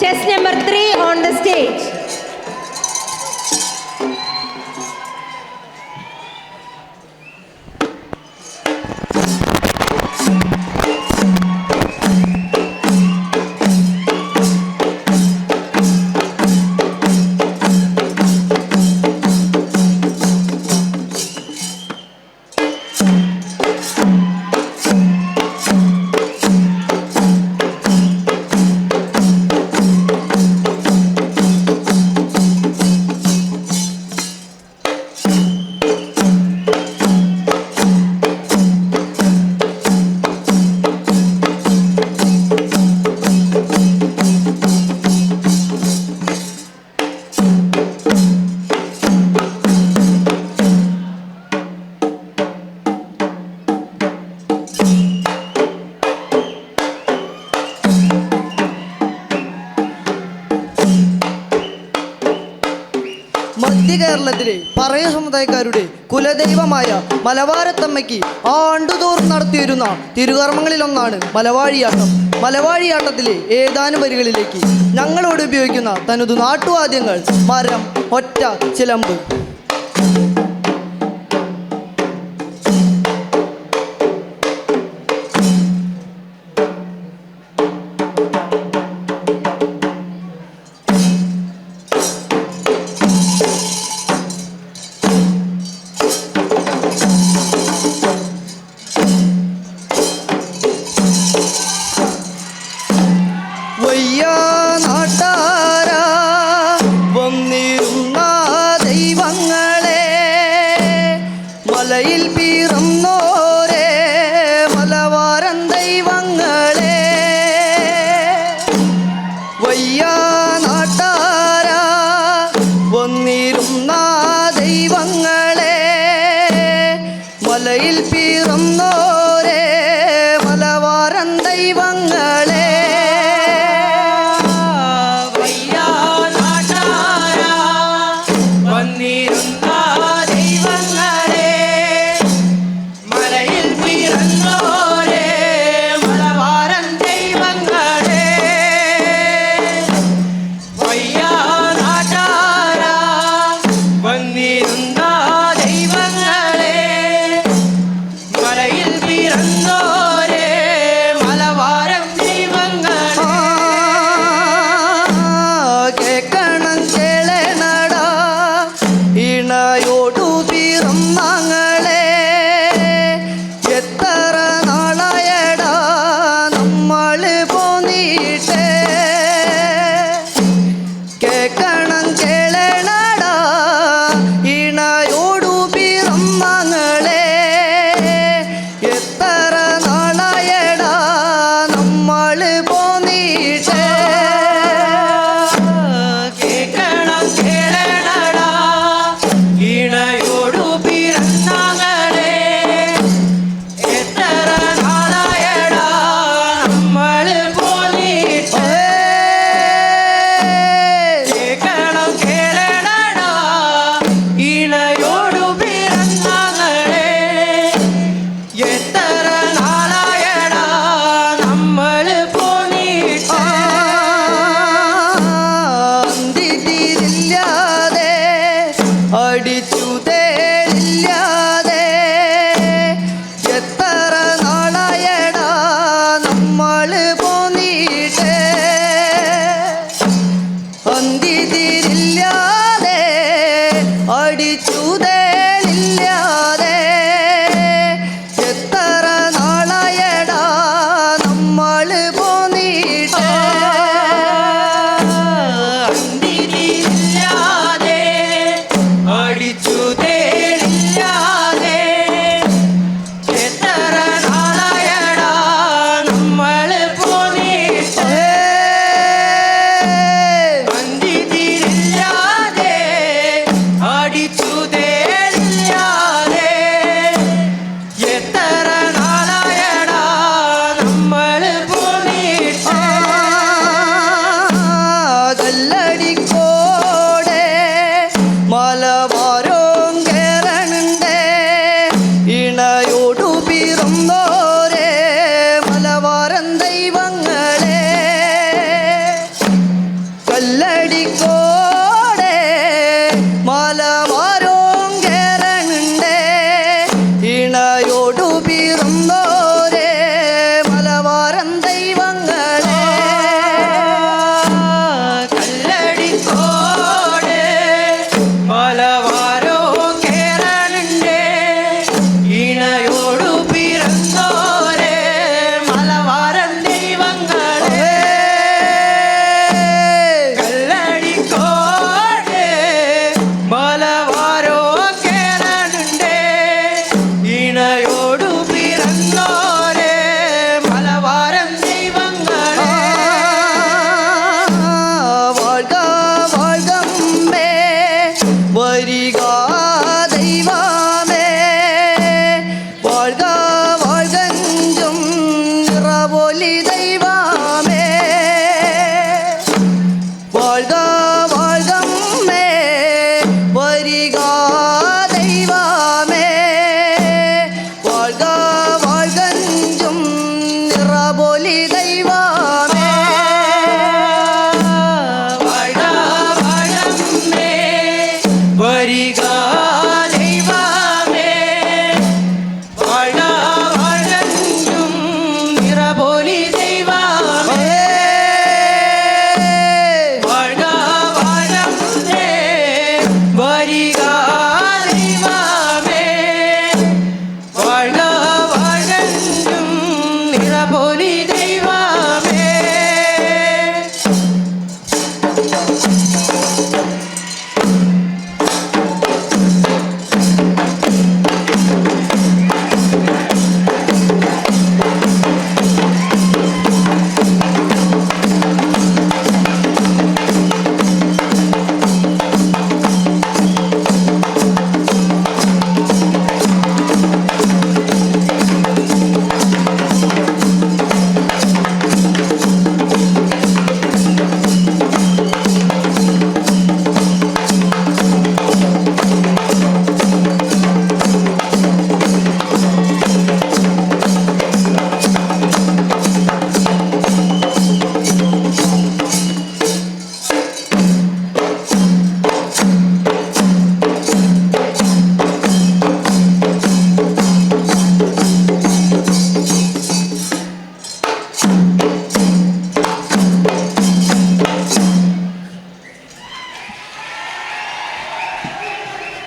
chest കേരളത്തിലെ പറയ സമുദായക്കാരുടെ കുലദൈവമായ മലവാരത്തമ്മയ്ക്ക് ആണ്ടുതോറും നടത്തിയിരുന്ന തിരുകർമ്മങ്ങളിലൊന്നാണ് മലവാഴിയാട്ടം. മലവാഴിയാട്ടത്തിലെ ഏതാനും വരികളിലേക്ക് ഞങ്ങളോട് ഉപയോഗിക്കുന്ന തനതു നാട്ടുവാദ്യങ്ങൾ മരം ഒറ്റ ചിലമ്പ്. ദൈവങ്ങളെ